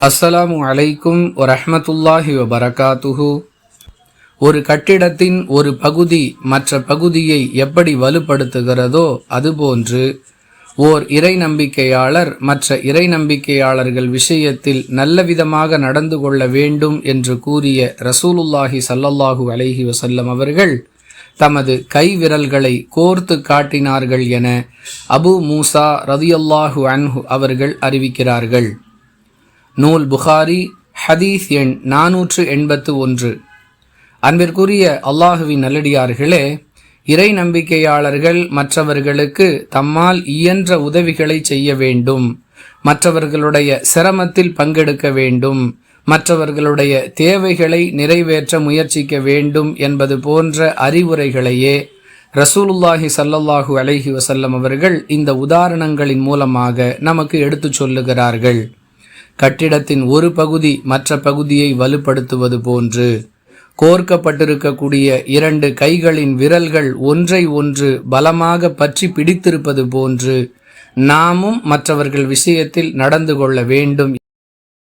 அஸ்ஸலாமு அலைக்கும் வரஹ்மத்துல்லாஹி வபரகாத்துஹு. ஒரு கட்டிடத்தின் ஒரு பகுதி மற்ற பகுதியை எப்படி வலுப்படுத்துகிறதோ அதுபோன்று ஓர் இறை நம்பிக்கையாளர் மற்ற இறை நம்பிக்கையாளர்கள் விஷயத்தில் நல்லவிதமாக நடந்து கொள்ள வேண்டும் என்று கூறிய ரசூலுல்லாஹி சல்லல்லாஹு அலைஹி வசல்லம் அவர்கள் தமது கை விரல்களை கோர்த்து காட்டினார்கள் என அபு மூசா ரதியல்லாஹு அன்ஹு அவர்கள் அறிவிக்கிறார்கள். நூல் புகாரி ஹதீஸ் எண் நாநூற்று எண்பத்து ஒன்று. அன்பிற்குரிய அல்லாஹுவின் நல்லடியார்களே இறை நம்பிக்கையாளர்கள் மற்றவர்களுக்கு தம்மால் இயன்ற உதவிகளை செய்ய வேண்டும். மற்றவர்களுடைய சிரமத்தில் பங்கெடுக்க வேண்டும். மற்றவர்களுடைய தேவைகளை நிறைவேற்ற முயற்சிக்க வேண்டும் என்பது போன்ற அறிவுரைகளையே ரசூலுல்லாஹி சல்லல்லாஹு அலஹி வசல்லம் அவர்கள் இந்த உதாரணங்களின் மூலமாக நமக்கு எடுத்துச் சொல்லுகிறார்கள். கட்டிடத்தின் ஒரு பகுதி மற்ற பகுதியை வலுப்படுத்துவது போன்று. கோர்க்கப்பட்டிருக்கக்கூடிய இரண்டு கைகளின் விரல்கள் ஒன்றை ஒன்று பலமாக பற்றி பிடித்திருப்பது போன்று நாமும் மற்றவர்கள் விஷயத்தில் நடந்து கொள்ள வேண்டும்.